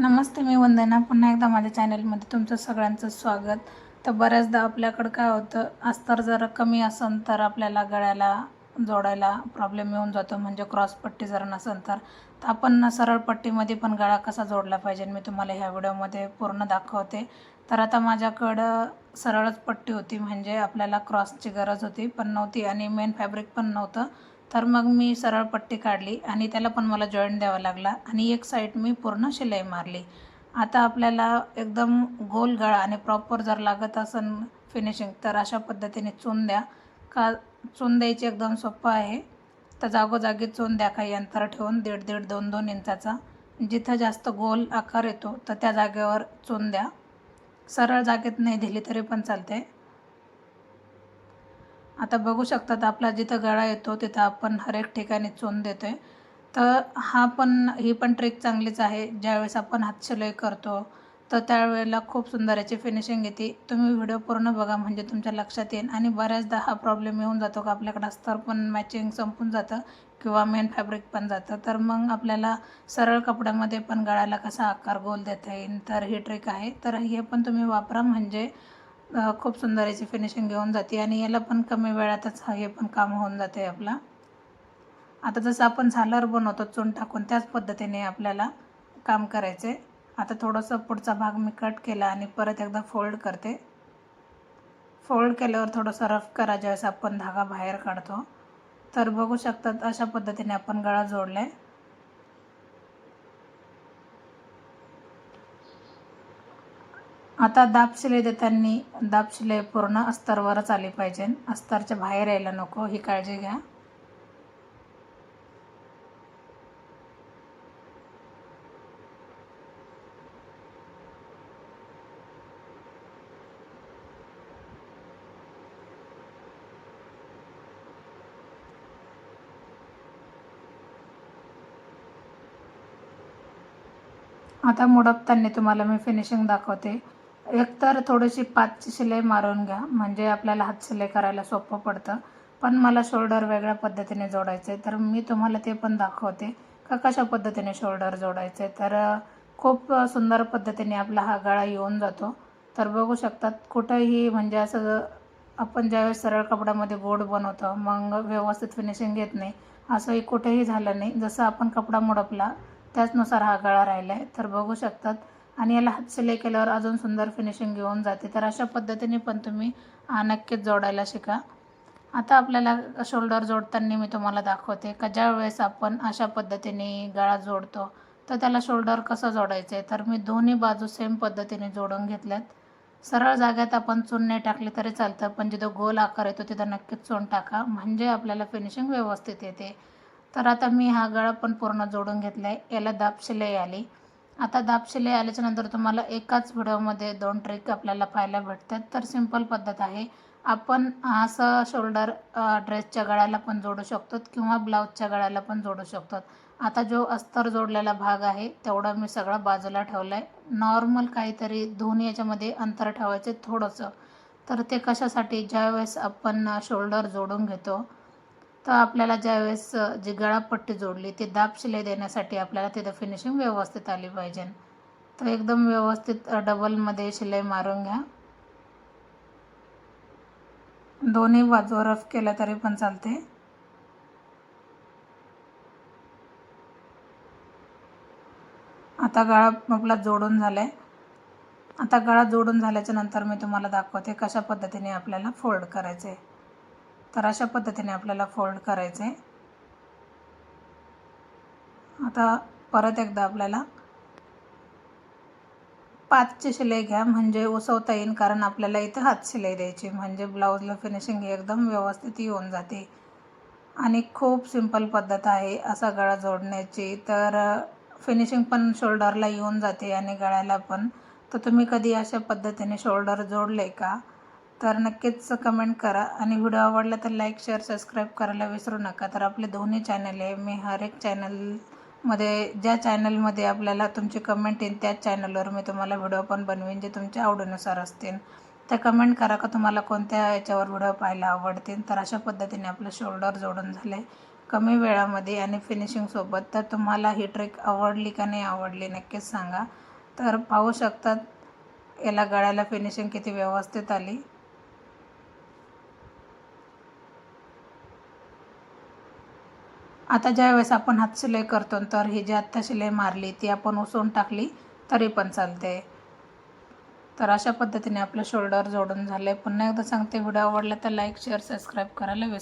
नमस्ते मी वंदना. पुन्हा एकदा माझ्या चॅनलमध्ये तुमचं सगळ्यांचं स्वागत. तर बऱ्याचदा आपल्याकडं काय होतं अस्तर जर कमी असेल तर आपल्याला गळ्याला जोडायला प्रॉब्लेम येऊन जातो म्हणजे क्रॉस पट्टी जर नसेल तर. तर आपण सरळ पट्टीमध्ये पण गळा कसा जोडला पाहिजे मी तुम्हाला ह्या व्हिडिओमध्ये पूर्ण दाखवते. तर आता माझ्याकडं सरळच पट्टी होती म्हणजे आपल्याला क्रॉसची गरज होती पण नव्हती आणि मेन फॅब्रिक पण नव्हतं. तर मग मी सरळ पट्टी काढली आणि त्याला पण मला जॉईंट द्यावा लागला आणि एक साईड मी पूर्ण शिलाई मारली. आता आपल्याला एकदम गोल गळा आणि प्रॉपर जर लागत असेल फिनिशिंग तर अशा पद्धतीने चून द्या. का चून द्यायची एकदम सोपं आहे. तर जागोजागी चून द्या काही अंतर ठेवून दीड दीड दोन दोन इंचाचा. जिथं जास्त गोल आकार येतो तर त्या जागेवर चून द्या. सरळ जागेत नाही दिली तरी पण चालते आता बघू शकतात आपला जिथं गळा येतो तिथं आपण हर एक ठिकाणी चोन देतो आहे तर हा पण ही पण ट्रिक चांगलीच आहे. ज्यावेळेस आपण हातशिलाई करतो तर त्यावेळेला खूप सुंदर याची फिनिशिंग येते. तुम्ही व्हिडिओ पूर्ण बघा म्हणजे तुमच्या लक्षात येईल. आणि बऱ्याचदा हा प्रॉब्लेम येऊन जातो का आपल्याकडं अस्तर पण मॅचिंग संपून जातं किंवा मेन फॅब्रिक पण जातं. तर मग आपल्याला सरळ कपड्यामध्ये पण गळ्याला कसा आकार गोल देता येईल? तर ही ट्रिक आहे. तर हे पण तुम्ही वापरा म्हणजे खूप सुंदर याची फिनिशिंग घेऊन जाते आणि याला पण कमी वेळातच हे पण काम होऊन जाते आपला. आता जसं आपण झालर बनवतो चून टाकून त्याच पद्धतीने आपल्याला काम करायचे. आता थोडंसं पुढचा भाग मी कट केला आणि परत एकदा फोल्ड करते. फोल्ड केल्यावर थोडंसं रफ करा ज्यावेळेस आपण धागा बाहेर काढतो. तर बघू शकतात अशा पद्धतीने आपण गळा जोडला आहे आता दाब शिलाई देताना दाब शिलाई पूर्ण अस्तरवरच आली पाहिजे. अस्तरच्या बाहेर यायला नको ही काळजी घ्या. आता मुडपताना तुम्हाला मी फिनिशिंग दाखवते. एकतर थोडीशी पाचची शिलाई मारून घ्या. म्हणजे आपल्याला हात शिलाई करायला सोपं पडतं. पण मला शोल्डर वेगळ्या पद्धतीने जोडायचं आहे तर मी तुम्हाला ते पण दाखवते. का कशा पद्धतीने शोल्डर जोडायचं आहे तर खूप सुंदर पद्धतीने आपला हा गळा येऊन जातो. तर बघू शकतात कुठंही म्हणजे असं आपण ज्यावेळेस सरळ कपड्यामध्ये गोड बनवतो मग व्यवस्थित फिनिशिंग घेत नाही. असंही कुठेही झालं नाही. जसं आपण कपडा मुडपला त्याचनुसार हा गळा राहिला आहे तर बघू शकतात आणि याला हातशिलाई केल्यावर अजून सुंदर फिनिशिंग घेऊन जाते. तर अशा पद्धतीने पण तुम्ही नक्कीच जोडायला शिका. आता आपल्याला शोल्डर जोडताना मी तुम्हाला दाखवते. का ज्या वेळेस आपण अशा पद्धतीने गळा जोडतो तर त्याला शोल्डर कसं जोडायचं आहे तर मी दोन्ही बाजू सेम पद्धतीने जोडून घेतल्यात. सरळ जाग्यात आपण चून नाही टाकली तरी चालतं पण जिथं गोल आकार येतो तिथं नक्कीच चून टाका. म्हणजे आपल्याला फिनिशिंग व्यवस्थित येते. तर आता मी हा गळा पण पूर्ण जोडून घेतला आहे याला दाब शिलाई आली. आता दाबशिले आल्याच्यानंतर आल्याच्यानंतर तुम्हाला एकाच व्हिडिओमध्ये दोन ट्रिक आपल्याला पाहायला भेटतात. तर सिंपल पद्धत आहे. आपण असं शोल्डर ड्रेसच्या गळ्याला पण जोडू शकतो किंवा ब्लाऊजच्या गळ्याला पण जोडू शकतो. आता जो अस्तर जोडलेला भाग आहे तेवढा मी सगळा बाजूला ठेवला आहे नॉर्मल काहीतरी दोन्ही याच्यामध्ये अंतर ठेवायचे थोडंसं. तर ते कशासाठी? ज्यावेळेस आपण शोल्डर जोडून घेतो तर आपल्याला ज्यावेळेस जी गळापट्टी जोडली ती दाब शिलाई देण्यासाठी आपल्याला तिथं फिनिशिंग व्यवस्थित आली पाहिजे. तर एकदम व्यवस्थित डबलमध्ये शिलाई मारून घ्या. दोन्ही बाजू रफ केलं तरी पण चालते. आता गळा आपला जोडून झाला आहे आता गळा जोडून झाल्याच्यानंतर मी तुम्हाला दाखवते कशा पद्धतीने आपल्याला फोल्ड करायचं आहे तर अशा पद्धतीने आपल्याला फोल्ड करायचं आहे आता परत एकदा आपल्याला पाचची शिलाई घ्या म्हणजे उसवता येईल कारण आपल्याला इथं हात शिलाई द्यायची म्हणजे ब्लाऊजला फिनिशिंग एकदम व्यवस्थित येऊन जाते. आणि खूप सिंपल पद्धत आहे असा गळा जोडण्याची. तर फिनिशिंग पण शोल्डरला येऊन जाते आणि गळ्याला पण. तर तुम्ही कधी अशा पद्धतीने शोल्डर जोडले का? तर नक्कीच कमेंट करा. आणि व्हिडिओ आवडला तर लाईक शेअर सबस्क्राईब करायला विसरू नका. तर आपले दोन्ही चॅनल आहे. मी हर एक चॅनलमध्ये ज्या चॅनलमध्ये आपल्याला तुमची कमेंट येईल त्याच चॅनलवर मी तुम्हाला व्हिडिओ पण बनवेन जे तुमच्या आवडीनुसार असतील. त्या कमेंट करा का तुम्हाला कोणत्या याच्यावर व्हिडिओ पाहायला आवडतील? तर अशा पद्धतीने आपलं शोल्डर जोडून झाले कमी वेळामध्ये. आणि फिनिशिंगसोबत तर तुम्हाला ही ट्रिक आवडली का नाही आवडली नक्कीच सांगा. तर पाहू शकतात याला गळ्याला फिनिशिंग किती व्यवस्थित आली. आता ज्यावेळेस आपण हात शिलाई करतो तर ही जी आत्ता शिलाई मारली ती आपण उसवून टाकली तरी पण चालते. तर अशा पद्धतीने आपलं शोल्डर जोडून झालं आहे पुन्हा एकदा सांगते व्हिडिओ आवडला तर लाईक शेअर सबस्क्राईब करायला विसरू